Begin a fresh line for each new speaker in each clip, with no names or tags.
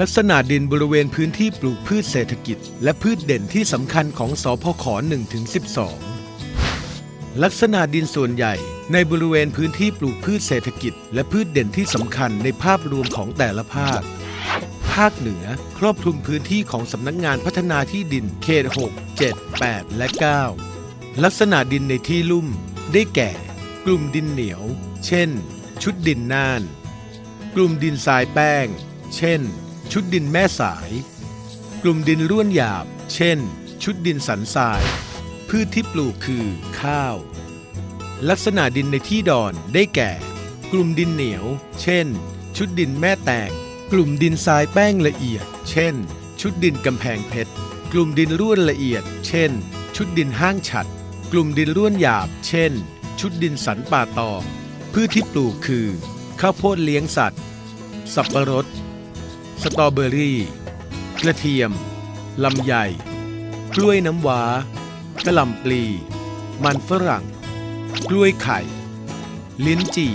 ลักษณะดินบริเวณพื้นที่ปลูกพืชเศรษฐกิจ และพืชเด่นที่สำคัญของสพข1ถึง12 ลักษณะดินส่วนใหญ่ในบริเวณพื้นที่ปลูกพืชเศรษฐกิจ และพืชเด่นที่สำคัญในภาพรวมของแต่ละภาค ภาคเหนือครอบคลุมพื้นที่ของสำนักงานพัฒนาที่ดินเขต 6 7 8 และ 9 ลักษณะดินในที่ลุ่ม ได้แก่ กลุ่มดินเหนียว เช่น ชุดดินน่าน กลุ่มดินทรายแป้ง เช่น ชุดดินแม่สาย กลุ่มดินร่วนหยาบ เช่น ชุดดินสันทราย พืชที่ปลูกคือข้าว ลักษณะดินในที่ดอนได้แก่ กลุ่มดินเหนียว เช่น ชุดดินแม่แตงกลุ่มดินทรายแป้งละเอียด เช่น ชุดดินกำแพงเพชร กลุ่มดินร่วนละเอียด เช่น ชุดดินห้างฉัด กลุ่มดินร่วนหยาบ เช่น ชุดดินสันป่าตอง พืชที่ปลูกคือ ข้าวโพดเลี้ยงสัตว์ สับปะรด สตรอเบอรี่ กระเทียม ลำไย กล้วยน้ำว้ากระหล่ำปลี มันฝรั่ง กล้วยไข่ ลิ้นจี่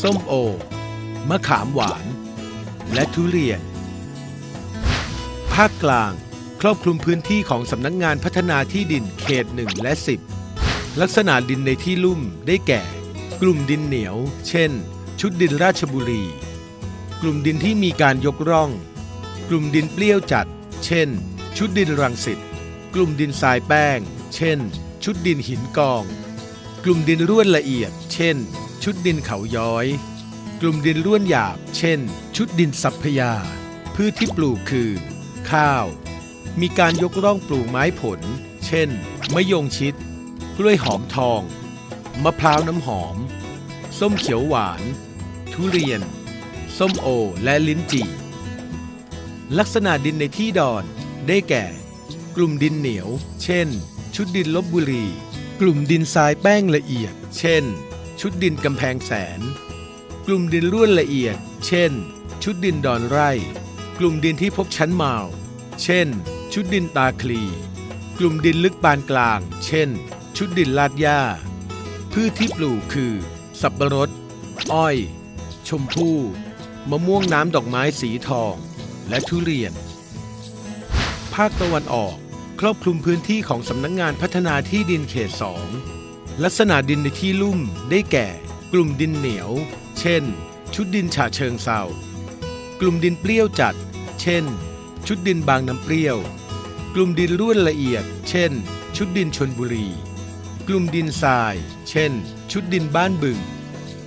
ส้มโอ มะขามหวาน และทุเรียน ภาคกลางครอบคลุมพื้นที่ของสำนักงานพัฒนาที่ดินเขต 1 และ 10 ลักษณะดินในที่ลุ่มได้แก่ กลุ่มดินเหนียว เช่น ชุดดินราชบุรี กลุ่มดินที่มีการยกร่อง กลุ่มดินเปรี้ยวจัด เช่น ชุดดินรังสิต กลุ่มดินทรายแป้ง เช่น ชุดดินหินกอง กลุ่มดินร่วนละเอียด เช่น ชุดดินเขาย้อย กลุ่มดินร่วนหยาบ เช่น ชุดดินสัพพยา พืชที่ปลูกคือ ข้าว มีการยกร่องปลูกไม้ผล เช่น มะยงชิด กล้วยหอมทอง มะพร้าวน้ำหอม ส้มเขียวหวาน ทุเรียน ส้มโอ และลิ้นจี่ ลักษณะดินในที่ดอน ได้แก่ กลุ่มดินเหนียว เช่น ชุดดินลบบุรี กลุ่มดินทรายแป้งละเอียด เช่น ชุดดินกำแพงแสน กลุ่มดินร่วนละเอียด เช่น ชุดดินดอนไร่ กลุ่มดินที่พบชั้นมาว เช่น ชุดดินตาคลี กลุ่มดินลึกปานกลาง เช่น ชุดดินลาดหญ้า พืชที่ปลูกคือ สับปะรด อ้อย ชมพู่ มะม่วงน้ำดอกไม้สีทอง และทุเรียน ภาคตะวันออก ครอบคลุมพื้นที่ของสำนักงานพัฒนาที่ดินเขต2ลักษณะดินในที่ลุ่มได้แก่ กลุ่มดินเหนียว เช่น ชุดดินฉะเชิงเซากลุ่มดินเปรี้ยวจัด เช่น ชุดดินบางน้ำเปรี้ยว กลุ่มดินร่วนละเอียด เช่น ชุดดินชนบุรี กลุ่มดินทราย เช่น ชุดดินบ้านบึง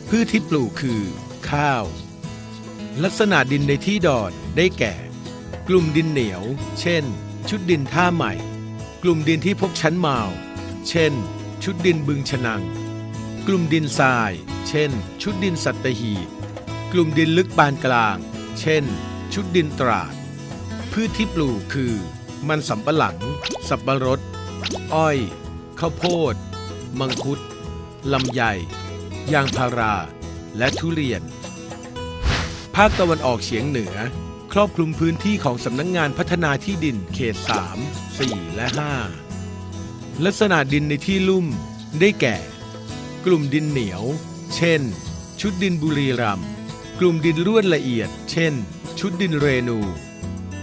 พืชที่ปลูกคือ ข้าว ลักษณะดินในที่ดอนได้แก่ กลุ่มดินเหนียว เช่น ชุดดินท่าใหม่ กลุ่มดินที่พบชั้นมาว เช่น ชุดดินบึงชนัง กลุ่มดินทราย เช่น ชุดดินสัตหีบกลุ่มดินลึกปานกลาง เช่น ชุดดินตราด พืชที่ปลูกคือ มันสำปะหลัง สับปะรด อ้อย ข้าวโพด มังคุด ลำไย ยางพารา และทุเรียน ภาคตะวันออกเฉียงเหนือ ครอบคลุมพื้นที่ของสำนักงงานพัฒนาที่ดินเขต 3 4 และ 5 ลักษณะดินในที่ลุ่มได้แก่ กลุ่มดินเหนียว เช่น ชุดดินบุรีรัมย์กลุ่มดินร่วนละเอียด เช่น ชุดดินเรนู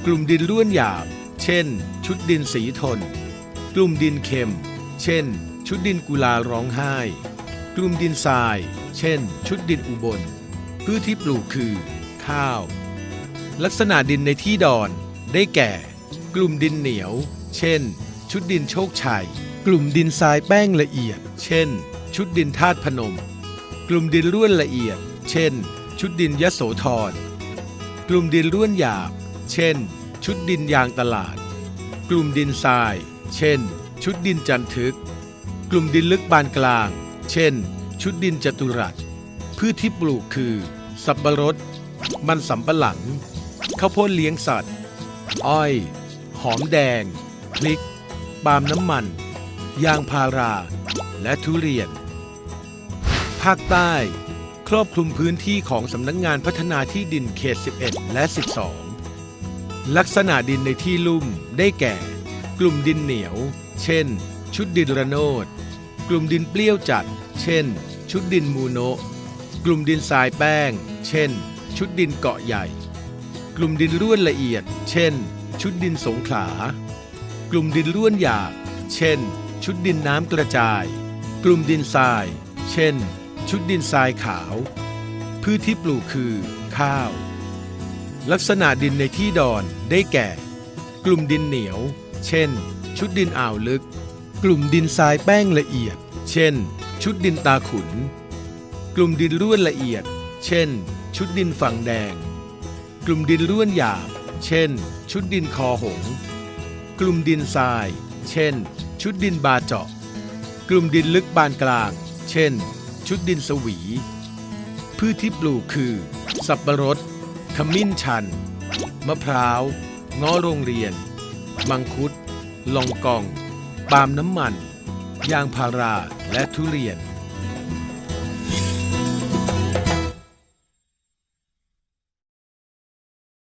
กลุ่มดินร่วนหยาบ เช่น ชุดดินสีทน กลุ่มดินเค็ม เช่น ชุดดินกุลาร้องไห้ กลุ่มดินทราย เช่น ชุดดินอุบล พืชที่ปลูกคือ ข้าว ลักษณะดินในที่ดอน ได้แก่ กลุ่มดินเหนียว เช่น ชุดดินโชคชัย กลุ่มดินทรายแป้งละเอียด เช่น ชุดดินธาตุพนม กลุ่มดินร่วนละเอียด เช่น ชุดดินยโสธร กลุ่มดินร่วนหยาบ เช่น ชุดดินยางตลาด กลุ่มดินทราย เช่น ชุดดินจันทึก กลุ่มดินลึกปานกลาง เช่น ชุดดินจตุรัสพืชที่ปลูกคือ สับปะรด มันสำปะหลัง ข้าวโพดเลี้ยงสัตว์ อ้อย หอมแดง พริก ปาล์มน้ำมัน ยางพารา และทุเรียน ภาคใต้ ครอบคลุมพื้นที่ของสำนักงงานพัฒนาที่ดินเขต 11 และ 12 ลักษณะดินในที่ลุ่มได้แก่ กลุ่มดินเหนียว เช่น ชุดดินระโนด กลุ่มดินเปรี้ยวจัด เช่น ชุดดินมูโนะ กลุ่มดินทรายแป้ง เช่น ชุดดินเกาะใหญ่ กลุ่มดินร่วนละเอียด เช่น ชุดดินสงขลา กลุ่มดินร่วนหยาบเช่น ชุดดินน้ำกระจาย กลุ่มดินทราย เช่น ชุดดินทรายขาว พืชที่ปลูกคือ ข้าว ลักษณะดินในที่ดอนได้แก่ กลุ่มดินเหนียว เช่น ชุดดินอ่าวลึก กลุ่มดินทรายแป้งละเอียด เช่น ชุดดินตาขุน กลุ่มดินร่วนละเอียด เช่น ชุดดินฝั่งแดง กลุ่มดินร่วนหยาบ เช่น ชุดดินคอหง กลุ่มดินทราย เช่น ชุดดินบาเจาะ กลุ่มดินลึกบานกลาง เช่น ชุดดินสวี พืชที่ปลูกคือ สับปะรด ขมิ้นชัน มะพร้าว ง้อโรงเรียน มังคุด ลองกอง ปาล์มน้ำมัน ยางพารา และทุเรียน